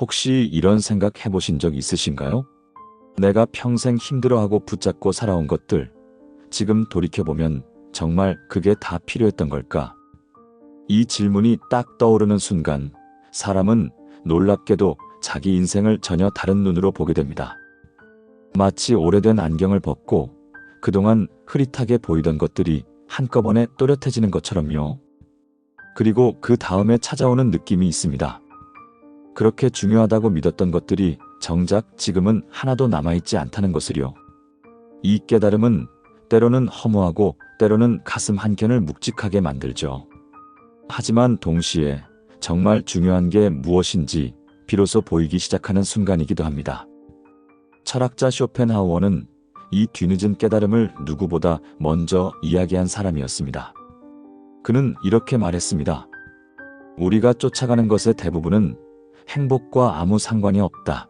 혹시 이런 생각 해보신 적 있으신가요? 내가 평생 힘들어하고 붙잡고 살아온 것들, 지금 돌이켜보면 정말 그게 다 필요했던 걸까? 이 질문이 딱 떠오르는 순간, 사람은 놀랍게도 자기 인생을 전혀 다른 눈으로 보게 됩니다. 마치 오래된 안경을 벗고 그동안 흐릿하게 보이던 것들이 한꺼번에 또렷해지는 것처럼요. 그리고 그 다음에 찾아오는 느낌이 있습니다. 그렇게 중요하다고 믿었던 것들이 정작 지금은 하나도 남아있지 않다는 것을요. 이 깨달음은 때로는 허무하고 때로는 가슴 한켠을 묵직하게 만들죠. 하지만 동시에 정말 중요한 게 무엇인지 비로소 보이기 시작하는 순간이기도 합니다. 철학자 쇼펜하우어는 이 뒤늦은 깨달음을 누구보다 먼저 이야기한 사람이었습니다. 그는 이렇게 말했습니다. 우리가 쫓아가는 것의 대부분은 행복과 아무 상관이 없다.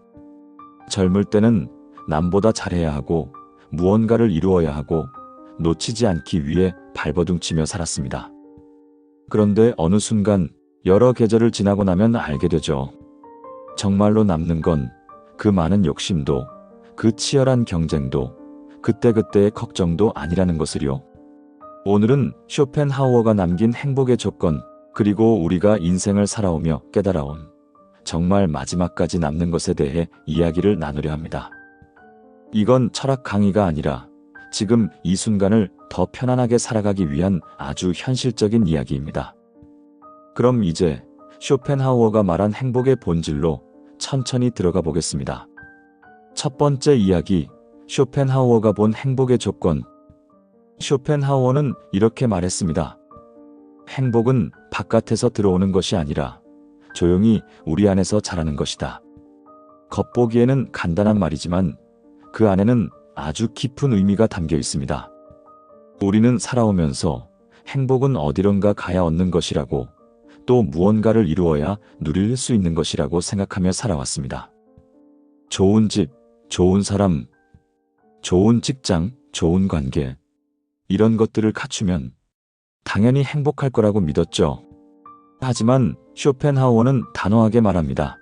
젊을 때는 남보다 잘해야 하고 무언가를 이루어야 하고 놓치지 않기 위해 발버둥치며 살았습니다. 그런데 어느 순간 여러 계절을 지나고 나면 알게 되죠. 정말로 남는 건 그 많은 욕심도 그 치열한 경쟁도 그때그때의 걱정도 아니라는 것을요. 오늘은 쇼펜하우어가 남긴 행복의 조건 그리고 우리가 인생을 살아오며 깨달아온 정말 마지막까지 남는 것에 대해 이야기를 나누려 합니다. 이건 철학 강의가 아니라 지금 이 순간을 더 편안하게 살아가기 위한 아주 현실적인 이야기입니다. 그럼 이제 쇼펜하우어가 말한 행복의 본질로 천천히 들어가 보겠습니다. 첫 번째 이야기, 쇼펜하우어가 본 행복의 조건. 쇼펜하우어는 이렇게 말했습니다. 행복은 바깥에서 들어오는 것이 아니라 조용히 우리 안에서 자라는 것이다. 겉보기에는 간단한 말이지만 그 안에는 아주 깊은 의미가 담겨 있습니다. 우리는 살아오면서 행복은 어디론가 가야 얻는 것이라고 또 무언가를 이루어야 누릴 수 있는 것이라고 생각하며 살아왔습니다. 좋은 집, 좋은 사람, 좋은 직장, 좋은 관계, 이런 것들을 갖추면 당연히 행복할 거라고 믿었죠. 하지만 쇼펜하우어는 단호하게 말합니다.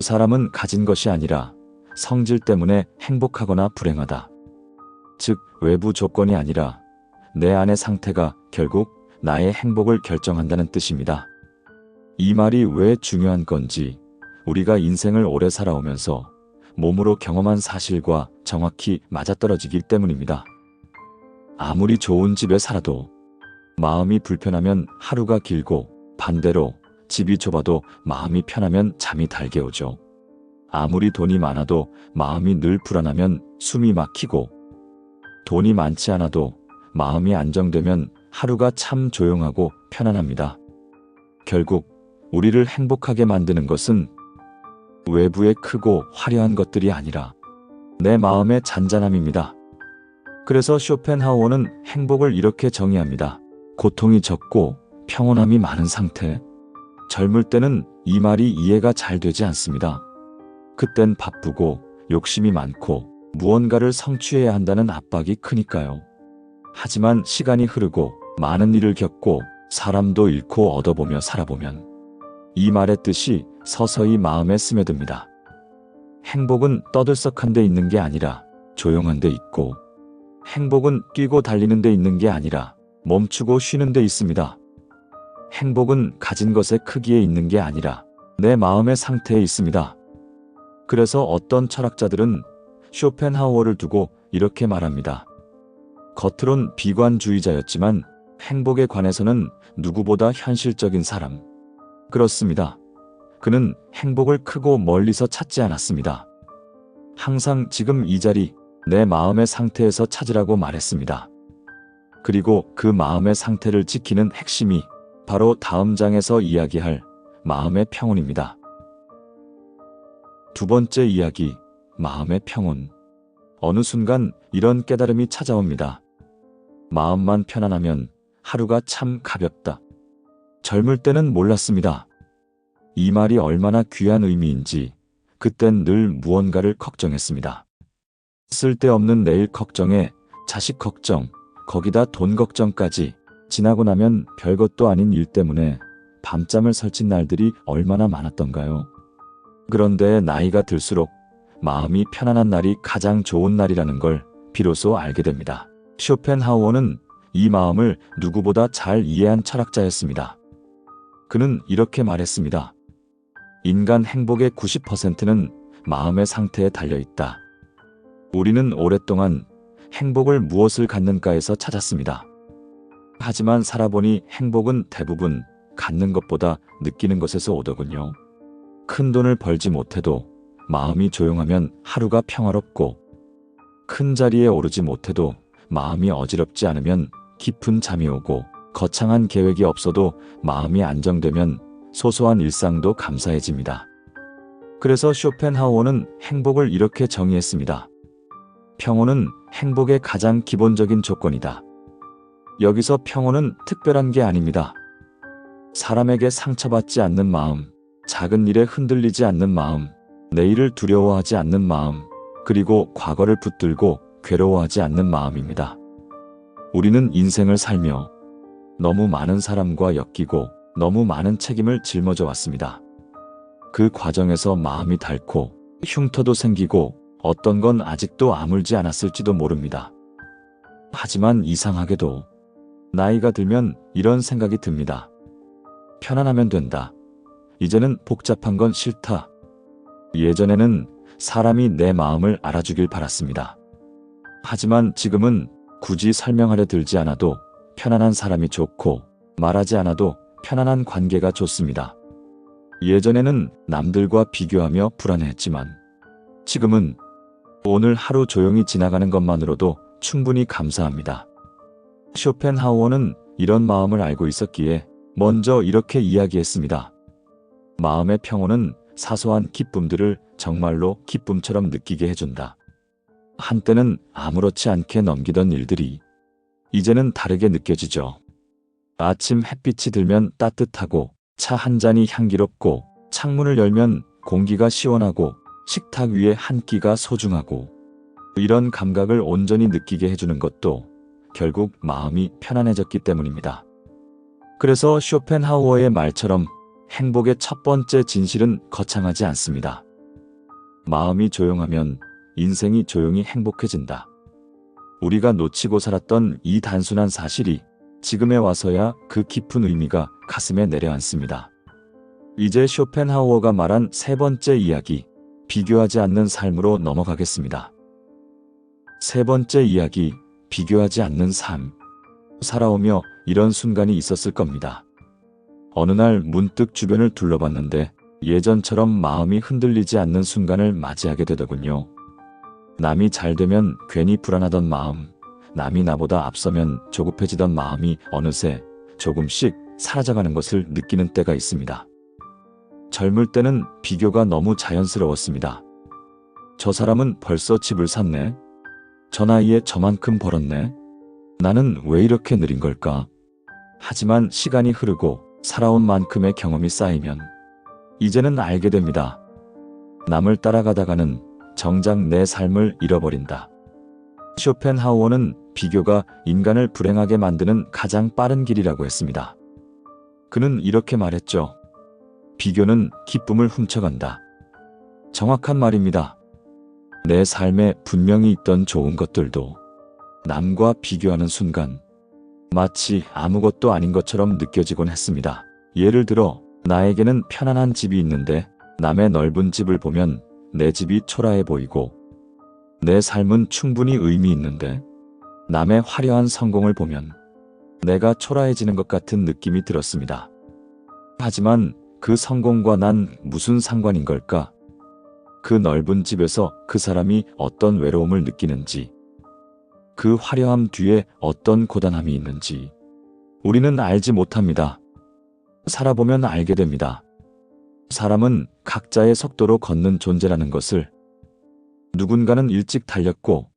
사람은 가진 것이 아니라 성질 때문에 행복하거나 불행하다. 즉, 외부 조건이 아니라 내 안의 상태가 결국 나의 행복을 결정한다는 뜻입니다. 이 말이 왜 중요한 건지 우리가 인생을 오래 살아오면서 몸으로 경험한 사실과 정확히 맞아떨어지기 때문입니다. 아무리 좋은 집에 살아도 마음이 불편하면 하루가 길고 반대로 집이 좁아도 마음이 편하면 잠이 달게 오죠. 아무리 돈이 많아도 마음이 늘 불안하면 숨이 막히고 돈이 많지 않아도 마음이 안정되면 하루가 참 조용하고 편안합니다. 결국 우리를 행복하게 만드는 것은 외부의 크고 화려한 것들이 아니라 내 마음의 잔잔함입니다. 그래서 쇼펜하우어는 행복을 이렇게 정의합니다. 고통이 적고 평온함이 많은 상태. 젊을 때는 이 말이 이해가 잘 되지 않습니다. 그땐 바쁘고 욕심이 많고 무언가를 성취해야 한다는 압박이 크니까요. 하지만 시간이 흐르고 많은 일을 겪고 사람도 잃고 얻어보며 살아보면 이 말의 뜻이 서서히 마음에 스며듭니다. 행복은 떠들썩한 데 있는 게 아니라 조용한 데 있고 행복은 뛰고 달리는 데 있는 게 아니라 멈추고 쉬는 데 있습니다. 행복은 가진 것의 크기에 있는 게 아니라 내 마음의 상태에 있습니다. 그래서 어떤 철학자들은 쇼펜하우어를 두고 이렇게 말합니다. 겉으론 비관주의자였지만 행복에 관해서는 누구보다 현실적인 사람. 그렇습니다. 그는 행복을 크고 멀리서 찾지 않았습니다. 항상 지금 이 자리, 내 마음의 상태에서 찾으라고 말했습니다. 그리고 그 마음의 상태를 지키는 핵심이 바로 다음 장에서 이야기할 마음의 평온입니다. 두 번째 이야기, 마음의 평온. 어느 순간 이런 깨달음이 찾아옵니다. 마음만 편안하면 하루가 참 가볍다. 젊을 때는 몰랐습니다. 이 말이 얼마나 귀한 의미인지 그땐 늘 무언가를 걱정했습니다. 쓸데없는 내일 걱정에 자식 걱정, 거기다 돈 걱정까지 지나고 나면 별것도 아닌 일 때문에 밤잠을 설친 날들이 얼마나 많았던가요. 그런데 나이가 들수록 마음이 편안한 날이 가장 좋은 날이라는 걸 비로소 알게 됩니다. 쇼펜하우어는 이 마음을 누구보다 잘 이해한 철학자였습니다. 그는 이렇게 말했습니다. 인간 행복의 90%는 마음의 상태에 달려 있다. 우리는 오랫동안 행복을 무엇을 갖는가에서 찾았습니다. 하지만 살아보니 행복은 대부분 갖는 것보다 느끼는 것에서 오더군요. 큰 돈을 벌지 못해도 마음이 조용하면 하루가 평화롭고 큰 자리에 오르지 못해도 마음이 어지럽지 않으면 깊은 잠이 오고 거창한 계획이 없어도 마음이 안정되면 소소한 일상도 감사해집니다. 그래서 쇼펜하우어는 행복을 이렇게 정의했습니다. 평온은 행복의 가장 기본적인 조건이다. 여기서 평온은 특별한 게 아닙니다. 사람에게 상처받지 않는 마음, 작은 일에 흔들리지 않는 마음, 내일을 두려워하지 않는 마음, 그리고 과거를 붙들고 괴로워하지 않는 마음입니다. 우리는 인생을 살며 너무 많은 사람과 엮이고 너무 많은 책임을 짊어져 왔습니다. 그 과정에서 마음이 닳고 흉터도 생기고 어떤 건 아직도 아물지 않았을지도 모릅니다. 하지만 이상하게도 나이가 들면 이런 생각이 듭니다. 편안하면 된다. 이제는 복잡한 건 싫다. 예전에는 사람이 내 마음을 알아주길 바랐습니다. 하지만 지금은 굳이 설명하려 들지 않아도 편안한 사람이 좋고 말하지 않아도 편안한 관계가 좋습니다. 예전에는 남들과 비교하며 불안해했지만 지금은 오늘 하루 조용히 지나가는 것만으로도 충분히 감사합니다. 쇼펜하우어는 이런 마음을 알고 있었기에 먼저 이렇게 이야기했습니다. 마음의 평온은 사소한 기쁨들을 정말로 기쁨처럼 느끼게 해준다. 한때는 아무렇지 않게 넘기던 일들이 이제는 다르게 느껴지죠. 아침 햇빛이 들면 따뜻하고 차 한 잔이 향기롭고 창문을 열면 공기가 시원하고 식탁 위에 한 끼가 소중하고 이런 감각을 온전히 느끼게 해주는 것도 결국 마음이 편안해졌기 때문입니다. 그래서 쇼펜하우어의 말처럼 행복의 첫 번째 진실은 거창하지 않습니다. 마음이 조용하면 인생이 조용히 행복해진다. 우리가 놓치고 살았던 이 단순한 사실이 지금에 와서야 그 깊은 의미가 가슴에 내려앉습니다. 이제 쇼펜하우어가 말한 세 번째 이야기, 비교하지 않는 삶으로 넘어가겠습니다. 세 번째 이야기, 비교하지 않는 삶. 살아오며 이런 순간이 있었을 겁니다. 어느 날 문득 주변을 둘러봤는데 예전처럼 마음이 흔들리지 않는 순간을 맞이하게 되더군요. 남이 잘 되면 괜히 불안하던 마음, 남이 나보다 앞서면 조급해지던 마음이 어느새 조금씩 사라져가는 것을 느끼는 때가 있습니다. 젊을 때는 비교가 너무 자연스러웠습니다. 저 사람은 벌써 집을 샀네. 저 나이에 저만큼 벌었네. 나는 왜 이렇게 느린 걸까? 하지만 시간이 흐르고 살아온 만큼의 경험이 쌓이면 이제는 알게 됩니다. 남을 따라가다가는 정작 내 삶을 잃어버린다. 쇼펜하우어는 비교가 인간을 불행하게 만드는 가장 빠른 길이라고 했습니다. 그는 이렇게 말했죠. 비교는 기쁨을 훔쳐간다. 정확한 말입니다. 내 삶에 분명히 있던 좋은 것들도 남과 비교하는 순간 마치 아무것도 아닌 것처럼 느껴지곤 했습니다. 예를 들어 나에게는 편안한 집이 있는데 남의 넓은 집을 보면 내 집이 초라해 보이고 내 삶은 충분히 의미 있는데 남의 화려한 성공을 보면 내가 초라해지는 것 같은 느낌이 들었습니다. 하지만 그 성공과 난 무슨 상관인 걸까? 그 넓은 집에서 그 사람이 어떤 외로움을 느끼는지, 그 화려함 뒤에 어떤 고단함이 있는지, 우리는 알지 못합니다. 살아보면 알게 됩니다. 사람은 각자의 속도로 걷는 존재라는 것을 누군가는 일찍 달렸고,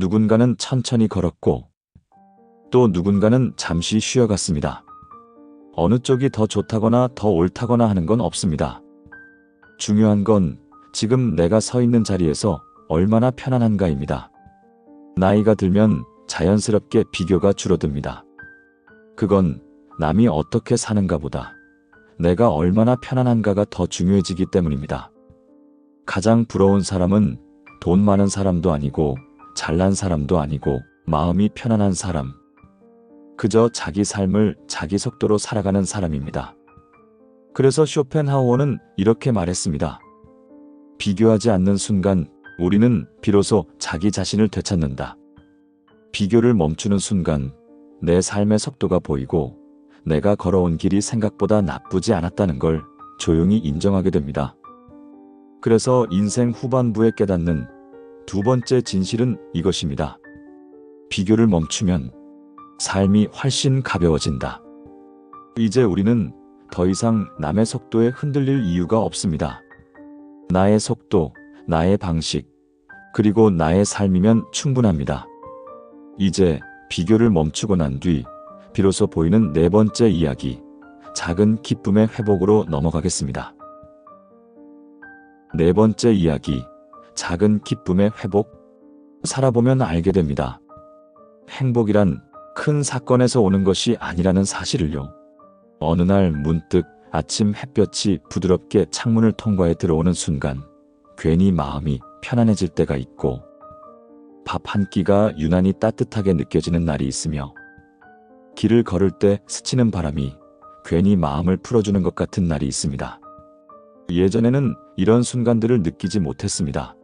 누군가는 천천히 걸었고, 또 누군가는 잠시 쉬어갔습니다. 어느 쪽이 더 좋다거나 더 옳다거나 하는 건 없습니다. 중요한 건 지금 내가 서 있는 자리에서 얼마나 편안한가입니다. 나이가 들면 자연스럽게 비교가 줄어듭니다. 그건 남이 어떻게 사는가 보다 내가 얼마나 편안한가가 더 중요해지기 때문입니다. 가장 부러운 사람은 돈 많은 사람도 아니고 잘난 사람도 아니고 마음이 편안한 사람. 그저 자기 삶을 자기 속도로 살아가는 사람입니다. 그래서 쇼펜하우어는 이렇게 말했습니다. 비교하지 않는 순간 우리는 비로소 자기 자신을 되찾는다. 비교를 멈추는 순간 내 삶의 속도가 보이고 내가 걸어온 길이 생각보다 나쁘지 않았다는 걸 조용히 인정하게 됩니다. 그래서 인생 후반부에 깨닫는 두 번째 진실은 이것입니다. 비교를 멈추면 삶이 훨씬 가벼워진다. 이제 우리는 더 이상 남의 속도에 흔들릴 이유가 없습니다. 나의 속도, 나의 방식, 그리고 나의 삶이면 충분합니다. 이제 비교를 멈추고 난 뒤 비로소 보이는 네 번째 이야기, 작은 기쁨의 회복으로 넘어가겠습니다. 네 번째 이야기, 작은 기쁨의 회복. 살아보면 알게 됩니다. 행복이란 큰 사건에서 오는 것이 아니라는 사실을요. 어느 날 문득 아침 햇볕이 부드럽게 창문을 통과해 들어오는 순간 괜히 마음이 편안해질 때가 있고 밥 한 끼가 유난히 따뜻하게 느껴지는 날이 있으며 길을 걸을 때 스치는 바람이 괜히 마음을 풀어주는 것 같은 날이 있습니다. 예전에는 이런 순간들을 느끼지 못했습니다.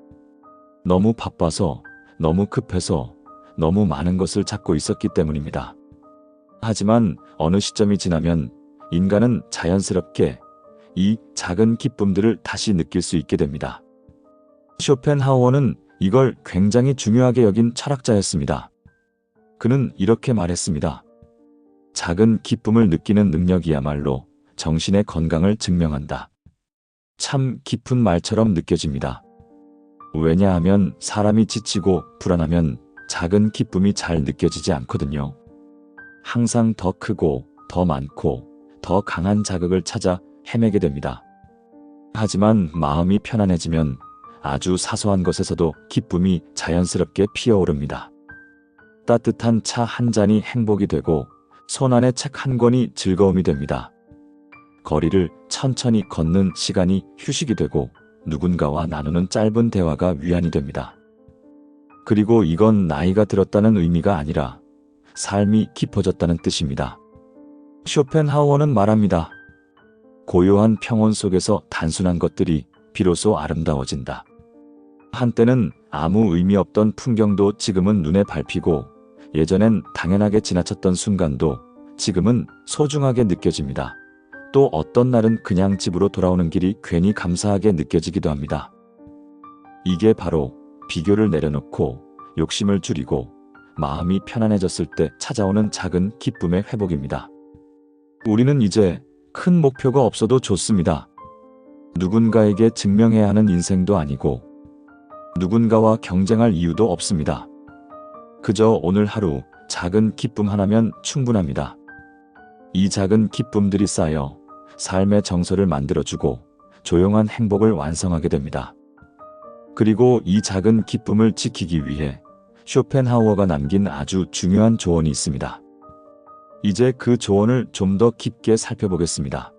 너무 바빠서, 너무 급해서, 너무 많은 것을 찾고 있었기 때문입니다. 하지만 어느 시점이 지나면 인간은 자연스럽게 이 작은 기쁨들을 다시 느낄 수 있게 됩니다. 쇼펜하우어는 이걸 굉장히 중요하게 여긴 철학자였습니다. 그는 이렇게 말했습니다. 작은 기쁨을 느끼는 능력이야말로 정신의 건강을 증명한다. 참 깊은 말처럼 느껴집니다. 왜냐하면 사람이 지치고 불안하면 작은 기쁨이 잘 느껴지지 않거든요. 항상 더 크고 더 많고 더 강한 자극을 찾아 헤매게 됩니다. 하지만 마음이 편안해지면 아주 사소한 것에서도 기쁨이 자연스럽게 피어오릅니다. 따뜻한 차 한 잔이 행복이 되고 손안의 책 한 권이 즐거움이 됩니다. 거리를 천천히 걷는 시간이 휴식이 되고 누군가와 나누는 짧은 대화가 위안이 됩니다. 그리고 이건 나이가 들었다는 의미가 아니라 삶이 깊어졌다는 뜻입니다. 쇼펜하우어는 말합니다. 고요한 평온 속에서 단순한 것들이 비로소 아름다워진다. 한때는 아무 의미 없던 풍경도 지금은 눈에 밟히고 예전엔 당연하게 지나쳤던 순간도 지금은 소중하게 느껴집니다. 또 어떤 날은 그냥 집으로 돌아오는 길이 괜히 감사하게 느껴지기도 합니다. 이게 바로 비교를 내려놓고 욕심을 줄이고 마음이 편안해졌을 때 찾아오는 작은 기쁨의 회복입니다. 우리는 이제 큰 목표가 없어도 좋습니다. 누군가에게 증명해야 하는 인생도 아니고 누군가와 경쟁할 이유도 없습니다. 그저 오늘 하루 작은 기쁨 하나면 충분합니다. 이 작은 기쁨들이 쌓여 삶의 정서를 만들어주고 조용한 행복을 완성하게 됩니다. 그리고 이 작은 기쁨을 지키기 위해 쇼펜하우어가 남긴 아주 중요한 조언이 있습니다. 이제 그 조언을 좀 더 깊게 살펴보겠습니다.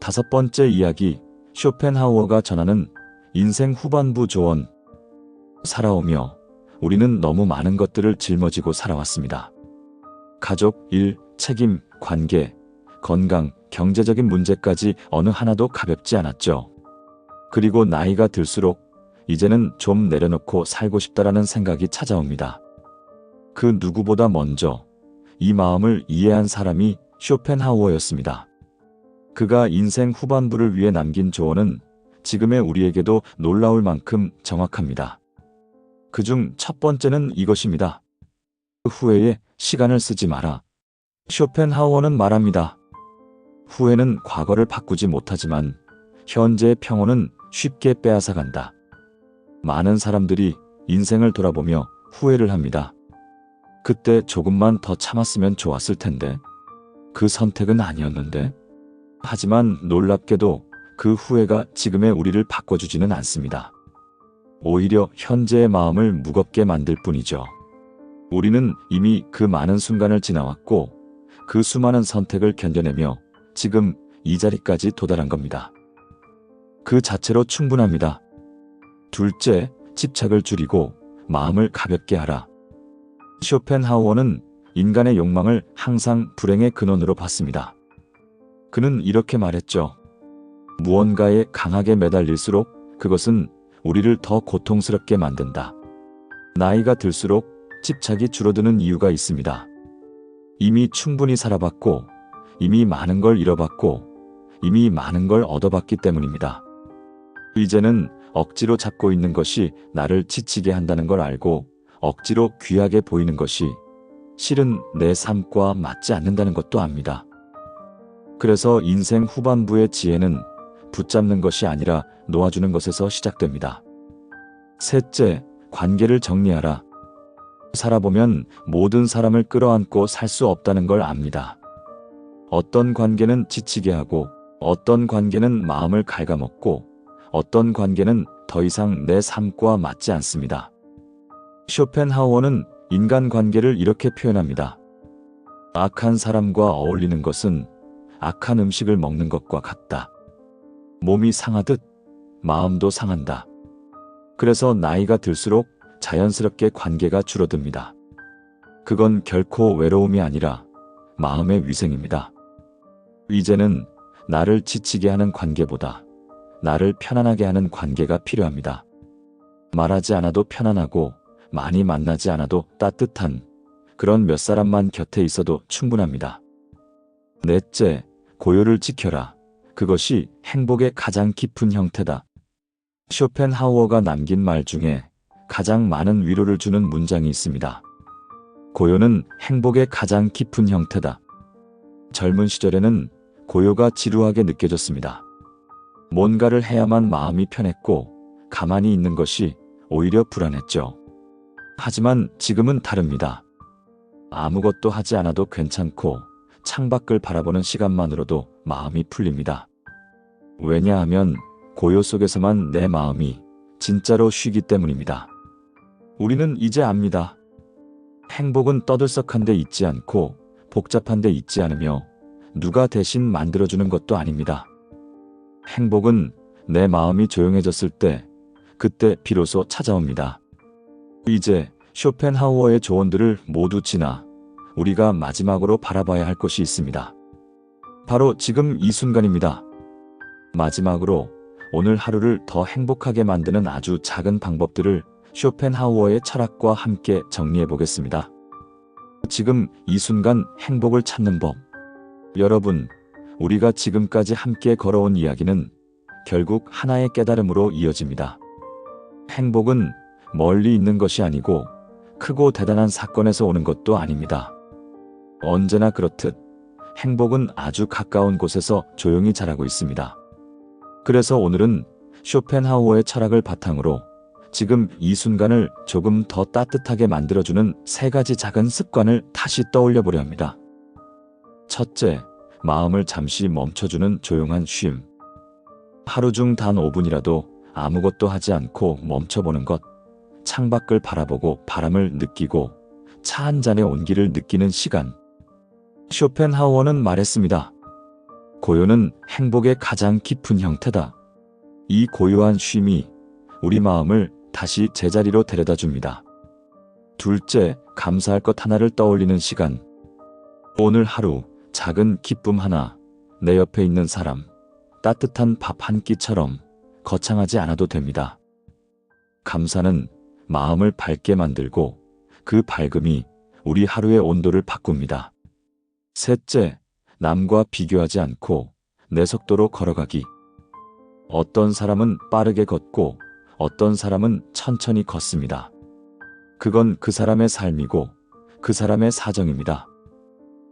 다섯 번째 이야기, 쇼펜하우어가 전하는 인생 후반부 조언. 살아오며 우리는 너무 많은 것들을 짊어지고 살아왔습니다. 가족, 일, 책임, 관계, 건강, 경제적인 문제까지 어느 하나도 가볍지 않았죠. 그리고 나이가 들수록 이제는 좀 내려놓고 살고 싶다라는 생각이 찾아옵니다. 그 누구보다 먼저 이 마음을 이해한 사람이 쇼펜하우어였습니다. 그가 인생 후반부를 위해 남긴 조언은 지금의 우리에게도 놀라울 만큼 정확합니다. 그중 첫 번째는 이것입니다. 그 후회에 시간을 쓰지 마라. 쇼펜하우어는 말합니다. 후회는 과거를 바꾸지 못하지만 현재의 평온은 쉽게 빼앗아간다. 많은 사람들이 인생을 돌아보며 후회를 합니다. 그때 조금만 더 참았으면 좋았을 텐데. 그 선택은 아니었는데. 하지만 놀랍게도 그 후회가 지금의 우리를 바꿔주지는 않습니다. 오히려 현재의 마음을 무겁게 만들 뿐이죠. 우리는 이미 그 많은 순간을 지나왔고 그 수많은 선택을 견뎌내며 지금 이 자리까지 도달한 겁니다. 그 자체로 충분합니다. 둘째, 집착을 줄이고 마음을 가볍게 하라. 쇼펜하우어는 인간의 욕망을 항상 불행의 근원으로 봤습니다. 그는 이렇게 말했죠. 무언가에 강하게 매달릴수록 그것은 우리를 더 고통스럽게 만든다. 나이가 들수록 집착이 줄어드는 이유가 있습니다. 이미 충분히 살아봤고, 이미 많은 걸 잃어봤고, 이미 많은 걸 얻어봤기 때문입니다. 이제는 억지로 잡고 있는 것이 나를 지치게 한다는 걸 알고 억지로 귀하게 보이는 것이 실은 내 삶과 맞지 않는다는 것도 압니다. 그래서 인생 후반부의 지혜는 붙잡는 것이 아니라 놓아주는 것에서 시작됩니다. 셋째, 관계를 정리하라. 살아보면 모든 사람을 끌어안고 살 수 없다는 걸 압니다. 어떤 관계는 지치게 하고, 어떤 관계는 마음을 갉아먹고, 어떤 관계는 더 이상 내 삶과 맞지 않습니다. 쇼펜하우어는 인간 관계를 이렇게 표현합니다. 악한 사람과 어울리는 것은 악한 음식을 먹는 것과 같다. 몸이 상하듯 마음도 상한다. 그래서 나이가 들수록 자연스럽게 관계가 줄어듭니다. 그건 결코 외로움이 아니라 마음의 위생입니다. 이제는 나를 지치게 하는 관계보다 나를 편안하게 하는 관계가 필요합니다. 말하지 않아도 편안하고 많이 만나지 않아도 따뜻한 그런 몇 사람만 곁에 있어도 충분합니다. 넷째, 고요를 지켜라. 그것이 행복의 가장 깊은 형태다. 쇼펜하우어가 남긴 말 중에 가장 많은 위로를 주는 문장이 있습니다. 고요는 행복의 가장 깊은 형태다. 젊은 시절에는 고요가 지루하게 느껴졌습니다. 뭔가를 해야만 마음이 편했고 가만히 있는 것이 오히려 불안했죠. 하지만 지금은 다릅니다. 아무것도 하지 않아도 괜찮고 창밖을 바라보는 시간만으로도 마음이 풀립니다. 왜냐하면 고요 속에서만 내 마음이 진짜로 쉬기 때문입니다. 우리는 이제 압니다. 행복은 떠들썩한 데 있지 않고 복잡한 데 있지 않으며 누가 대신 만들어주는 것도 아닙니다. 행복은 내 마음이 조용해졌을 때, 그때 비로소 찾아옵니다. 이제 쇼펜하우어의 조언들을 모두 지나 우리가 마지막으로 바라봐야 할 것이 있습니다. 바로 지금 이 순간입니다. 마지막으로 오늘 하루를 더 행복하게 만드는 아주 작은 방법들을 쇼펜하우어의 철학과 함께 정리해 보겠습니다. 지금 이 순간 행복을 찾는 법. 여러분, 우리가 지금까지 함께 걸어온 이야기는 결국 하나의 깨달음으로 이어집니다. 행복은 멀리 있는 것이 아니고 크고 대단한 사건에서 오는 것도 아닙니다. 언제나 그렇듯 행복은 아주 가까운 곳에서 조용히 자라고 있습니다. 그래서 오늘은 쇼펜하우어의 철학을 바탕으로 지금 이 순간을 조금 더 따뜻하게 만들어주는 세 가지 작은 습관을 다시 떠올려 보려 합니다. 첫째, 마음을 잠시 멈춰주는 조용한 쉼. 하루 중 단 5분이라도 아무것도 하지 않고 멈춰보는 것. 창밖을 바라보고 바람을 느끼고 차 한 잔의 온기를 느끼는 시간. 쇼펜하우어는 말했습니다. 고요는 행복의 가장 깊은 형태다. 이 고요한 쉼이 우리 마음을 다시 제자리로 데려다 줍니다. 둘째, 감사할 것 하나를 떠올리는 시간. 오늘 하루 작은 기쁨 하나, 내 옆에 있는 사람, 따뜻한 밥 한 끼처럼 거창하지 않아도 됩니다. 감사는 마음을 밝게 만들고 그 밝음이 우리 하루의 온도를 바꿉니다. 셋째, 남과 비교하지 않고 내 속도로 걸어가기. 어떤 사람은 빠르게 걷고 어떤 사람은 천천히 걷습니다. 그건 그 사람의 삶이고 그 사람의 사정입니다.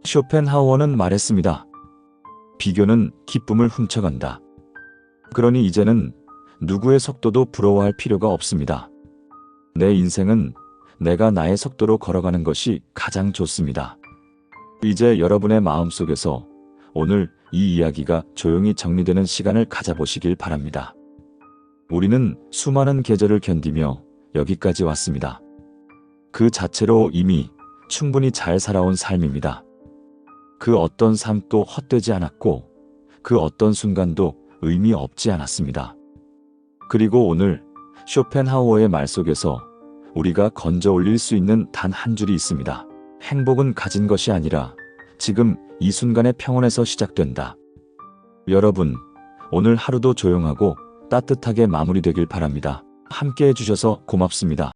쇼펜하우어는 말했습니다. 비교는 기쁨을 훔쳐간다. 그러니 이제는 누구의 속도도 부러워할 필요가 없습니다. 내 인생은 내가 나의 속도로 걸어가는 것이 가장 좋습니다. 이제 여러분의 마음속에서 오늘 이 이야기가 조용히 정리되는 시간을 가져보시길 바랍니다. 우리는 수많은 계절을 견디며 여기까지 왔습니다. 그 자체로 이미 충분히 잘 살아온 삶입니다. 그 어떤 삶도 헛되지 않았고 그 어떤 순간도 의미 없지 않았습니다. 그리고 오늘 쇼펜하우어의 말 속에서 우리가 건져 올릴 수 있는 단 한 줄이 있습니다. 행복은 가진 것이 아니라 지금 이 순간의 평온에서 시작된다. 여러분, 오늘 하루도 조용하고 따뜻하게 마무리되길 바랍니다. 함께 해주셔서 고맙습니다.